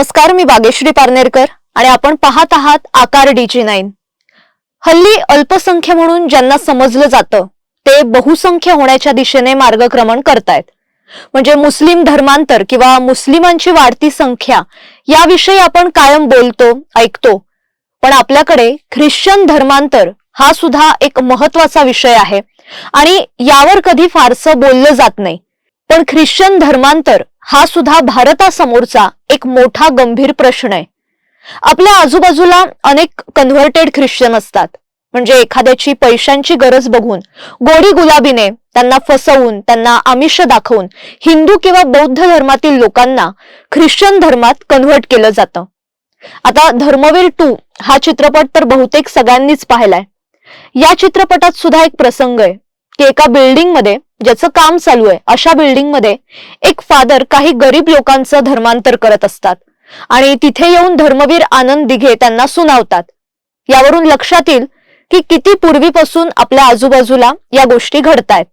नमस्कार मी बागेश्री पारनेरकर आणि आपण पाहत आहात आकार डीजी नाईन हल्ली अल्पसंख्य म्हणून ज्यांना समजलं जातं ते बहुसंख्य होण्याच्या दिशेने मार्गक्रमण करतायत. म्हणजे मुस्लिम धर्मांतर किंवा मुस्लिमांची वाढती संख्या याविषयी आपण कायम बोलतो ऐकतो. पण आपल्याकडे ख्रिश्चन धर्मांतर हा सुद्धा एक महत्त्वाचा विषय आहे आणि यावर कधी फारसं बोललं जात नाही. पण ख्रिश्चन धर्मांतर हा सुद्धा भारतासमोरचा एक मोठा गंभीर प्रश्न आहे. आपल्या आजूबाजूला अनेक कन्व्हर्टेड ख्रिश्चन असतात. म्हणजे एखाद्याची पैशांची गरज बघून गोडी गुलाबीने त्यांना फसवून त्यांना आमिष दाखवून हिंदू किंवा बौद्ध धर्मातील लोकांना ख्रिश्चन धर्मात कन्व्हर्ट केलं जातं. आता धर्मवीर टू हा चित्रपट तर बहुतेक सगळ्यांनीच पाहिलाय. या चित्रपटात सुद्धा एक प्रसंग आहे. की एका बिल्डिंगमध्ये ज्याचं काम चालू आहे अशा बिल्डिंगमध्ये एक फादर काही गरीब लोकांचं धर्मांतर करत असतात. आणि तिथे येऊन धर्मवीर आनंद दिघे त्यांना सुनावतात. यावरून लक्षात येईल की किती पूर्वीपासून आपल्या आजूबाजूला या गोष्टी घडतायत.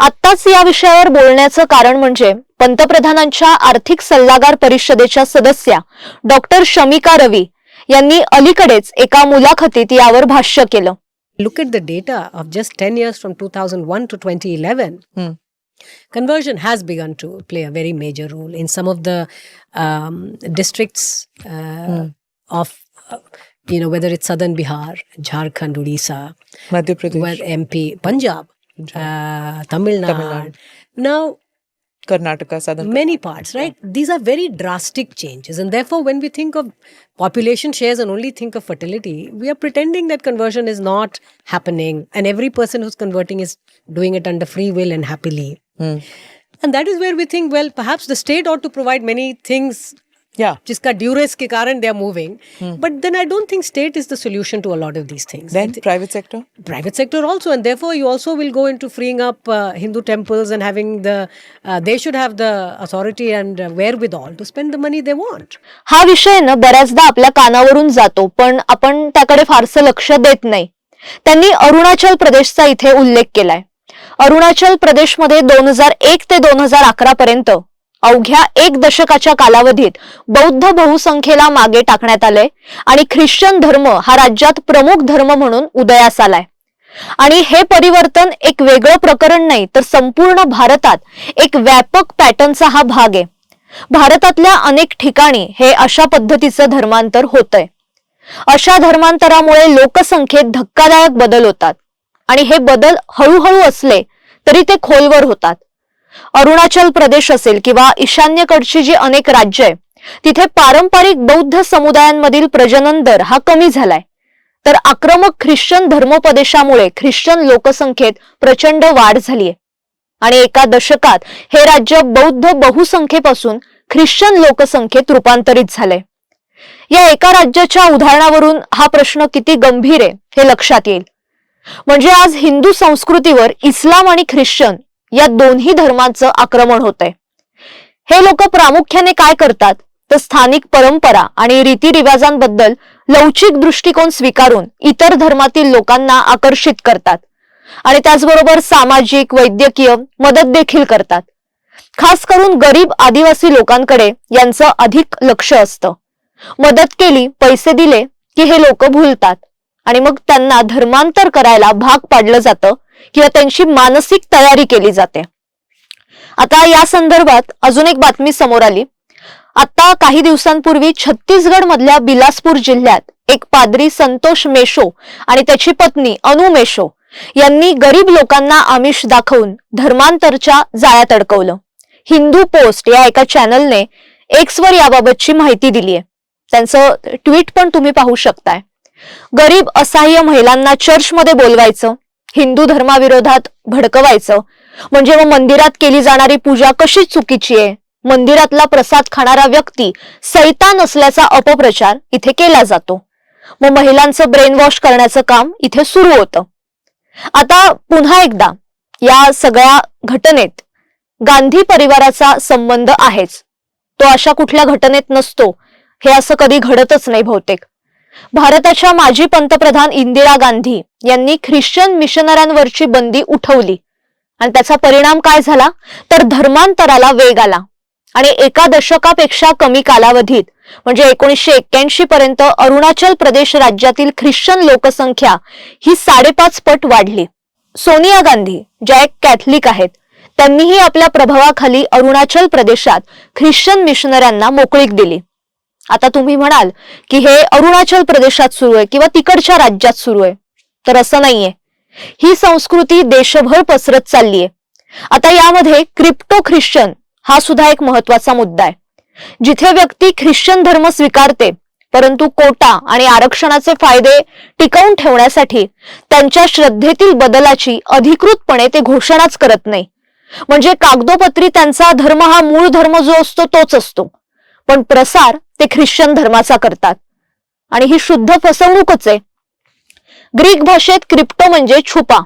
आत्ताच या विषयावर बोलण्याचं कारण म्हणजे पंतप्रधानांच्या आर्थिक सल्लागार परिषदेच्या सदस्या डॉक्टर शमिका रवी यांनी अलीकडेच एका मुलाखतीत यावर भाष्य केलं. look at the data of just 10 years from 2001 to 2011, hmm. conversion has begun to play a very major role in some of the um, districts uh, hmm. of. Uh, you know, whether it's southern Bihar, Jharkhand, Odisha, Madhya Pradesh, MP, Punjab, uh, Tamil Nadu. Now, Karnataka, southern many parts, right? Yeah. These are very drastic changes, and therefore, when we think of population shares and only think of fertility, we are pretending that conversion is not happening, and every person who's converting is doing it under free will and happily. Mm. And that is where we think, well, perhaps the state ought to provide many things या jiska duress ke karan they are moving but then i don't think state is the solution to a lot of these things I then thi- private sector private sector also and therefore you also will go into freeing up uh, hindu temples and having the uh, they should have the authority and uh, wherewithal to spend the money they want हा विषय ना बऱ्याचदा आपल्या कानावरून जातो पण आपण त्याकडे फारसं लक्ष देत नाही त्यांनी अरुणाचल प्रदेशचा इथे उल्लेख केलाय अरुणाचल प्रदेशमध्ये दोन हजार एक ते दोन हजार अकरा पर्यंत अवघ्या एक दशकाच्या कालावधीत बौद्ध बहुसंख्येला मागे टाकण्यात आले आणि ख्रिश्चन धर्म हा राज्यात प्रमुख धर्म म्हणून उदयास आलाय. आणि हे परिवर्तन एक वेगळं प्रकरण नाही तर संपूर्ण भारतात एक व्यापक पॅटर्नचा हा भाग आहे. भारतातल्या अनेक ठिकाणी हे अशा पद्धतीचं धर्मांतर होतंय. अशा धर्मांतरामुळे लोकसंख्येत धक्कादायक बदल होतात. आणि हे बदल हळूहळू असले तरी ते खोलवर होतात. अरुणाचल प्रदेश असेल किंवा ईशान्येकडची जी अनेक राज्य आहे तिथे पारंपरिक बौद्ध समुदायांमधील प्रजनन दर हा कमी झालाय. तर आक्रमक ख्रिश्चन धर्मोपदेशामुळे ख्रिश्चन लोकसंख्येत प्रचंड वाढ झालीय. आणि एका दशकात हे राज्य बौद्ध बहुसंख्येपासून ख्रिश्चन लोकसंख्येत रूपांतरित झालंय. या एका राज्याच्या उदाहरणावरून हा प्रश्न किती गंभीर आहे हे लक्षात येईल. म्हणजे आज हिंदू संस्कृतीवर इस्लाम आणि ख्रिश्चन या दोन्ही धर्मांचं आक्रमण होतंय. हे लोक प्रामुख्याने काय करतात? तर स्थानिक परंपरा आणि रीतिरिवाजांबद्दल लवचिक दृष्टिकोन स्वीकारून इतर धर्मातील लोकांना आकर्षित करतात. आणि त्याचबरोबर सामाजिक वैद्यकीय मदत देखील करतात. खास करून गरीब आदिवासी लोकांकडे यांचं अधिक लक्ष असतं. मदत केली पैसे दिले की हे लोक भुलतात. आणि मग त्यांना धर्मांतर करायला भाग पाडलं जातं किंवा त्यांची मानसिक तयारी केली जाते. आता या संदर्भात अजून एक बातमी समोर आली. आता काही दिवसांपूर्वी छत्तीसगड मधल्या बिलासपूर जिल्ह्यात एक पाद्री संतोष मेशो आणि त्याची पत्नी अनु मेशो यांनी गरीब लोकांना आमिष दाखवून धर्मांतरच्या जाळ्यात अडकवलं. हिंदू पोस्ट या एका चॅनलने एक्सवर याबाबतची माहिती दिली आहे त्यांचं ट्विट पण तुम्ही पाहू शकताय. गरीब असहाय्य महिलांना चर्चमध्ये बोलवायचं हिंदू धर्माविरोधात भडकवायचं. म्हणजे मग मंदिरात केली जाणारी पूजा कशी चुकीची आहे? मंदिरातला प्रसाद खाणारा व्यक्ती सैतान असल्याचा अपप्रचार इथे केला जातो. मग महिलांचं ब्रेन वॉश करण्याचं काम इथे सुरू होतं. आता पुन्हा एकदा या सगळ्या घटनेत गांधी परिवाराचा संबंध आहेच. तो अशा कुठल्या घटनेत नसतो. हे असं कधी घडतच नाही बहुतेक. भारताच्या माजी पंतप्रधान इंदिरा गांधी यांनी ख्रिश्चन मिशनऱ्यांवरची बंदी उठवली. आणि त्याचा परिणाम काय झाला? तर धर्मांतराला वेग आला. आणि एका दशकापेक्षा कमी कालावधीत म्हणजे एकोणीसशे एक्क्याऐंशी पर्यंत अरुणाचल प्रदेश राज्यातील ख्रिश्चन लोकसंख्या ही साडेपाच पट वाढली. सोनिया गांधी ज्या एक कॅथलिक आहेत त्यांनीही आपल्या प्रभावाखाली अरुणाचल प्रदेशात ख्रिश्चन मिशनऱ्यांना मोकळीक दिली. आता तुम्ही म्हणाल की हे अरुणाचल प्रदेशात सुरू आहे किंवा तिकडच्या राज्यात सुरू आहे. तर असं नाहीये. ही संस्कृती देशभर पसरत चालली आहे. आता यामध्ये क्रिप्टो ख्रिश्चन हा सुद्धा एक महत्त्वाचा मुद्दा आहे. जिथे व्यक्ती ख्रिश्चन धर्म स्वीकारते परंतु कोटा आणि आरक्षणाचे फायदे टिकवून ठेवण्यासाठी त्यांच्या श्रद्धेतील बदलाची अधिकृतपणे ते घोषणाच करत नाही. म्हणजे कागदोपत्री त्यांचा धर्म हा मूळ धर्म जो असतो तोच असतो. पण प्रसार ते ख्रिश्चन धर्माचा करतात. आणि ही शुद्ध फसवणूकच आहे. ग्रीक भाषेत क्रिप्टो म्हणजे छुपा.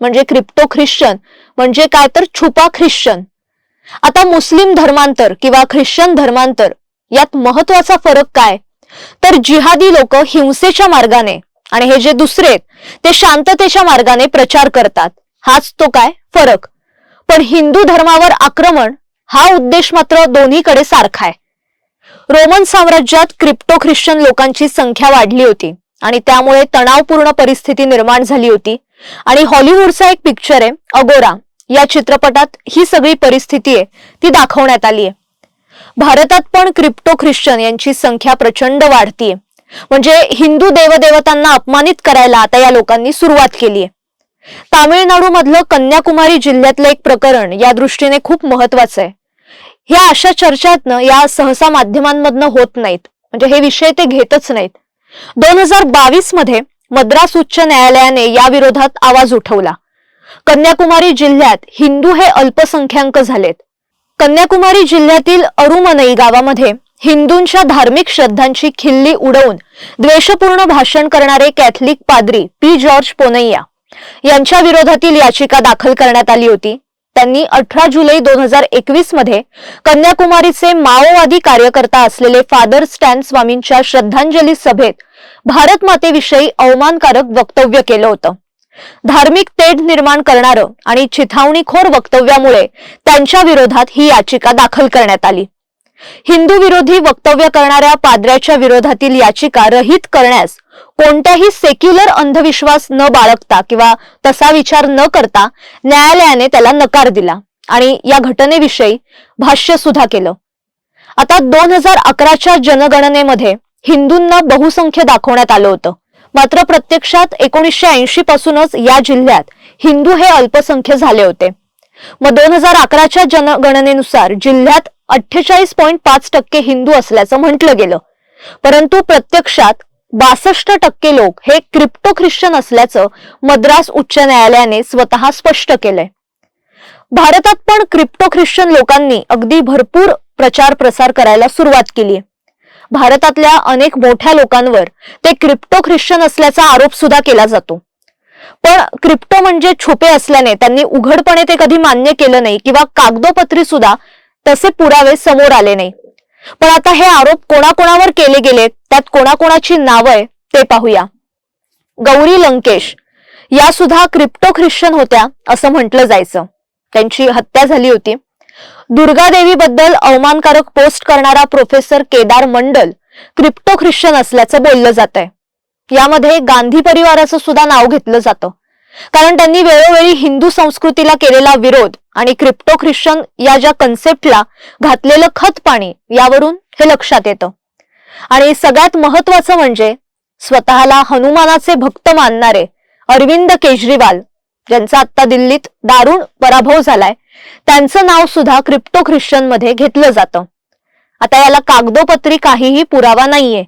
म्हणजे क्रिप्टो ख्रिश्चन. म्हणजे काय तर छुपा ख्रिश्चन. आता मुस्लिम धर्मांतर किंवा ख्रिश्चन धर्मांतर यात महत्त्वाचा फरक काय? तर जिहादी लोक हिंसेच्या मार्गाने आणि हे जे दुसरे आहेत, ते शांततेच्या मार्गाने प्रचार करतात. हाच तो काय? फरक. पण हिंदू धर्मावर आक्रमण हा उद्देश मात्र दोन्हीकडे सारखा आहे. रोमन साम्राज्यात क्रिप्टो ख्रिश्चन लोकांची संख्या वाढली होती आणि त्यामुळे तणावपूर्ण परिस्थिती निर्माण झाली होती. आणि हॉलिवूडचा एक पिक्चर आहे अगोरा. या चित्रपटात ही सगळी परिस्थिती आहे ती दाखवण्यात आली आहे. भारतात पण क्रिप्टो ख्रिश्चन यांची संख्या प्रचंड वाढतीये. म्हणजे हिंदू देवदेवतांना अपमानित करायला आता या लोकांनी सुरुवात केली आहे तामिळनाडू मधलं कन्याकुमारी जिल्ह्यातलं एक प्रकरण या दृष्टीने खूप महत्वाचं आहे. ह्या अशा चर्चातनं या सहसा माध्यमांमधनं होत नाहीत. म्हणजे हे विषय ते घेतच नाहीत. दोन हजार बावीसमध्ये मद्रास उच्च न्यायालयाने या विरोधात आवाज उठवला. कन्याकुमारी जिल्ह्यात हिंदू हे अल्पसंख्याक झालेत. कन्याकुमारी जिल्ह्यातील अरुमनई गावामध्ये हिंदूंच्या धार्मिक श्रद्धांची खिल्ली उडवून द्वेषपूर्ण भाषण करणारे कॅथलिक पादरी पी जॉर्ज पोनैया यांच्या विरोधातील याचिका दाखल करण्यात आली होती. त्यांनी अठरा जुलै दोन हजार एकवीसमध्ये कन्याकुमारीचे माओवादी कार्यकर्ता असलेले फादर स्टॅन स्वामींच्या श्रद्धांजली सभेत भारत मातेविषयी अवमानकारक वक्तव्य केलं होतं. धार्मिक तेढ निर्माण करणारं आणि चिथावणीखोर वक्तव्यामुळे त्यांच्या विरोधात ही याचिका दाखल करण्यात आली. हिंदू विरोधी वक्तव्य करणाऱ्या पाद्र्याच्या विरोधातील याचिका रहित करण्यास कोणत्याही सेक्युलर अंधविश्वास न बाळगता किंवा तसा विचार न करता न्यायालयाने त्याला नकार दिला आणि या घटनेविषयी भाष्य सुद्धा केलं. आता दोन हजार अकराच्या जनगणनेमध्ये हिंदूंना बहुसंख्य दाखवण्यात आलं होतं. मात्र प्रत्यक्षात एकोणीसशे ऐंशी पासूनच या जिल्ह्यात हिंदू हे अल्पसंख्य झाले होते. मग दोन हजार अकराच्या जनगणनेनुसार जिल्ह्यात अठ्ठेचाळीस पॉईंट पाच टक्के हिंदू असल्याचं म्हटलं गेलं. परंतु प्रत्यक्षात बासष्ट टक्के लोक हे क्रिप्टो ख्रिश्चन असल्याचं मद्रास उच्च न्यायालयाने स्वतः स्पष्ट केलंय. भारतात पण क्रिप्टो ख्रिश्चन लोकांनी अगदी भरपूर प्रचार प्रसार करायला सुरुवात केली भारतातल्या अनेक मोठ्या लोकांवर ते क्रिप्टो ख्रिश्चन असल्याचा आरोप सुद्धा केला जातो. पण क्रिप्टो म्हणजे छुपे असल्याने त्यांनी उघडपणे ते कधी मान्य केलं नाही किंवा कागदोपत्री सुद्धा तसे पुरावे समोर आले नाही. पण आता हे आरोप कोणाकोणावर केले गेले त्यात कोणाकोणाची नावं आहे ते पाहूया. गौरी लंकेश या सुद्धा क्रिप्टो ख्रिश्चन होत्या असं म्हटलं जायचं. त्यांची हत्या झाली होती. दुर्गादेवी बद्दल अवमानकारक पोस्ट करणारा professor Kedar Mandal crypto Christian असल्याचं बोललं जात आहे यामध्ये गांधी परिवाराचं सुद्धा नाव घेतलं जातं. कारण त्यांनी वेळोवेळी हिंदू संस्कृतीला केलेला विरोध आणि क्रिप्टो ख्रिश्चन या ज्या कन्सेप्टला घातलेलं खत पाणी यावरून हे लक्षात येतं. आणि सगळ्यात महत्वाचं म्हणजे स्वतःला हनुमानाचे भक्त मानणारे अरविंद केजरीवाल ज्यांचा आता दिल्लीत दारुण पराभव झालाय त्यांचं नाव सुद्धा क्रिप्टो ख्रिश्चनमध्ये घेतलं जातं. आता याला कागदोपत्री काहीही पुरावा नाहीये.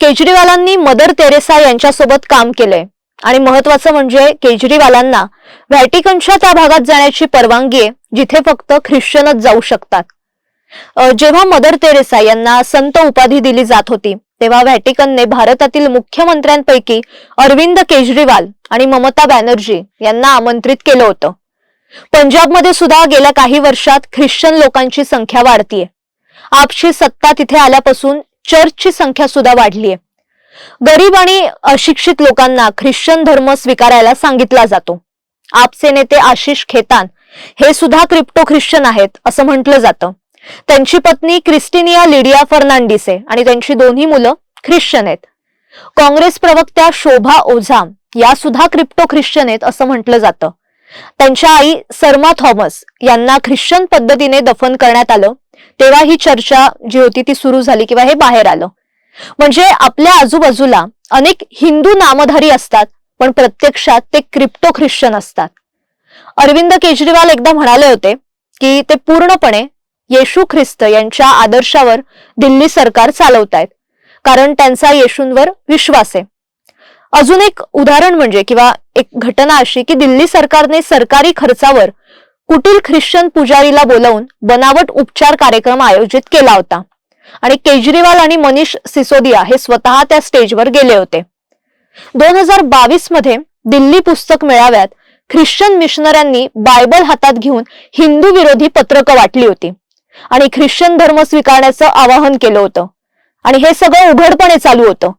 केजरीवालांनी मदर तेरेसा यांच्यासोबत काम केलंय. आणि महत्वाचं म्हणजे केजरीवालांना व्हॅटिकनच्या त्या भागात जाण्याची परवानगी आहे जिथे फक्त ख्रिश्चनच जाऊ शकतात. जेव्हा मदर तेरेसा यांना संत उपाधी दिली जात होती तेव्हा व्हॅटिकनने भारतातील मुख्यमंत्र्यांपैकी अरविंद केजरीवाल आणि ममता बॅनर्जी यांना आमंत्रित केलं होतं. पंजाबमध्ये सुद्धा गेल्या काही वर्षात ख्रिश्चन लोकांची संख्या वाढतीये. आपची सत्ता तिथे आल्यापासून चर्चची संख्या सुद्धा वाढलीये. गरीब आणि अशिक्षित लोकांना ख्रिश्चन धर्म स्वीकारायला सांगितला जातो. आपचे नेते आशिष खेतान हे सुद्धा क्रिप्टो ख्रिश्चन आहेत असं म्हटलं जातं. त्यांची पत्नी क्रिस्टिनिया लिडिया फर्नांडिस आहे आणि त्यांची दोन्ही मुलं ख्रिश्चन आहेत. काँग्रेस प्रवक्त्या शोभा ओझा या सुद्धा क्रिप्टो ख्रिश्चन आहेत असं म्हटलं जातं. त्यांच्या आई सर्मा थॉमस यांना ख्रिश्चन पद्धतीने दफन करण्यात आलं. तेव्हा ही चर्चा जी होती ती सुरू झाली किंवा हे बाहेर आलं. म्हणजे आपल्या आजूबाजूला अनेक हिंदू नामधारी असतात पण प्रत्यक्षात ते क्रिप्टो ख्रिश्चन असतात. अरविंद केजरीवाल एकदा म्हणाले होते की ते पूर्णपणे येशू ख्रिस्त यांच्या आदर्शावर दिल्ली सरकार चालवतायत कारण त्यांचा येशूंवर विश्वास आहे. अजून एक उदाहरण म्हणजे किंवा एक घटना अशी की दिल्ली सरकारने सरकारी खर्चावर कुटील ख्रिश्चन पुजारीला बोलावून बनावट उपचार कार्यक्रम आयोजित केला होता. आणि केजरीवाल आणि मनीष सिसोदिया हे स्वतः त्या स्टेजवर गेले होते. दोन हजार बावीसमध्ये दिल्ली पुस्तक मेळाव्यात ख्रिश्चन मिशनऱ्यांनी बायबल हातात घेऊन हिंदू विरोधी पत्रकं वाटली होती. आणि ख्रिश्चन धर्म स्वीकारण्याचं आवाहन केलं होतं. आणि हे सगळं उघडपणे चालू होतं.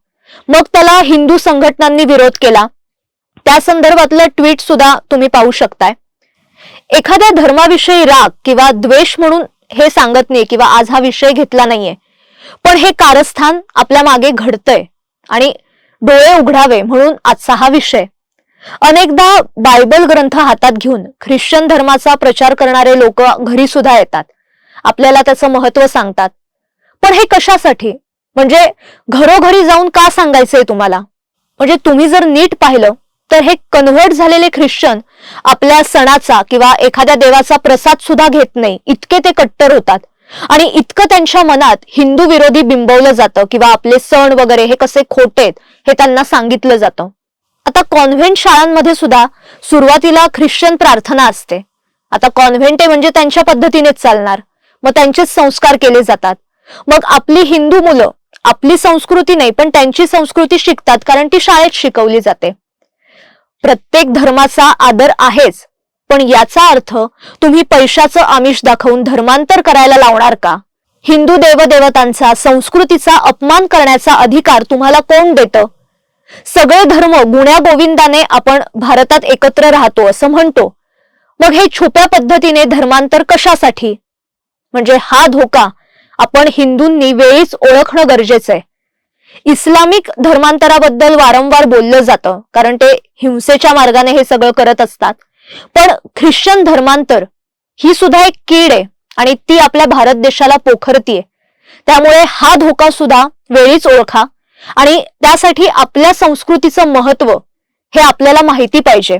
मग त्याला हिंदू संघटनांनी विरोध केला. त्या संदर्भातलं ट्विट सुद्धा तुम्ही पाहू शकताय. एखाद्या धर्माविषयी राग किंवा द्वेष म्हणून हे सांगत नाही किंवा आज हा विषय घेतला नाहीये. पण हे कारस्थान आपल्या मागे घडतंय आणि डोळे उघडावे म्हणून आजचा हा विषय. अनेकदा बायबल ग्रंथ हातात घेऊन ख्रिश्चन धर्माचा प्रचार करणारे लोक घरी सुद्धा येतात. आपल्याला त्याचं महत्त्व सांगतात. पण हे कशासाठी? म्हणजे घरोघरी जाऊन का सांगायचंय तुम्हाला? म्हणजे तुम्ही जर नीट पाहिलं तर हे कन्व्हर्ट झालेले ख्रिश्चन आपल्या सणाचा किंवा एखाद्या देवाचा प्रसाद सुद्धा घेत नाही. इतके ते कट्टर होतात. आणि इतकं त्यांच्या मनात हिंदू विरोधी बिंबवलं जातं किंवा आपले सण वगैरे हे कसे खोटेत हे त्यांना सांगितलं जातं. आता कॉन्व्हेंट शाळांमध्ये सुद्धा सुरुवातीला ख्रिश्चन प्रार्थना असते. आता कॉन्व्हेंट आहे म्हणजे त्यांच्या पद्धतीनेच चालणार. मग त्यांचेच संस्कार केले जातात. मग आपली हिंदू मुलं आपली संस्कृती नाही पण त्यांची संस्कृती शिकतात कारण ती शाळेत शिकवली जाते. प्रत्येक धर्माचा आदर आहेच. पण याचा अर्थ तुम्ही पैशाचं आमिष दाखवून धर्मांतर करायला लावणार का? हिंदू देवदेवतांचा संस्कृतीचा अपमान करण्याचा अधिकार तुम्हाला कोण देतं? सगळे धर्म गुण्या गोविंदाने आपण भारतात एकत्र राहतो असं म्हणतो. मग हे छुप्या पद्धतीने धर्मांतर कशासाठी? म्हणजे हा धोका आपण हिंदूंनी वेळीच ओळखणं गरजेचं आहे इस्लामिक धर्मांतराबद्दल वारंवार बोललं जातं कारण ते हिंसेच्या मार्गाने हे सगळं करत असतात. पण ख्रिश्चन धर्मांतर ही सुद्धा एक कीड आहे आणि ती आपल्या भारत देशाला पोखरतीये. त्यामुळे हा धोका सुद्धा वेळीच ओळखा आणि त्यासाठी आपल्या संस्कृतीचं महत्त्व हे आपल्याला माहिती पाहिजे.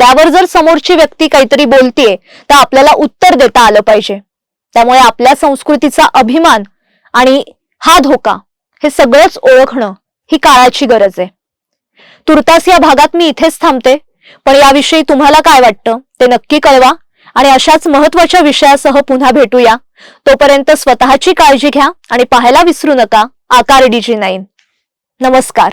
त्यावर जर समोरची व्यक्ती काहीतरी बोलतीये तर आपल्याला उत्तर देता आलं पाहिजे. त्यामुळे आपल्या संस्कृतीचा अभिमान आणि हा धोका हे सगळंच ओळखणं ही काळाची गरज आहे. तुर्तास या भागात मी इथेच थांबते. पण याविषयी तुम्हाला काय वाटतं ते नक्की कळवा आणि अशाच महत्त्वाच्या विषयासह पुन्हा भेटूया. तोपर्यंत स्वतःची काळजी घ्या आणि पाहायला विसरू नका. आकार डीजी नाईन. नमस्कार.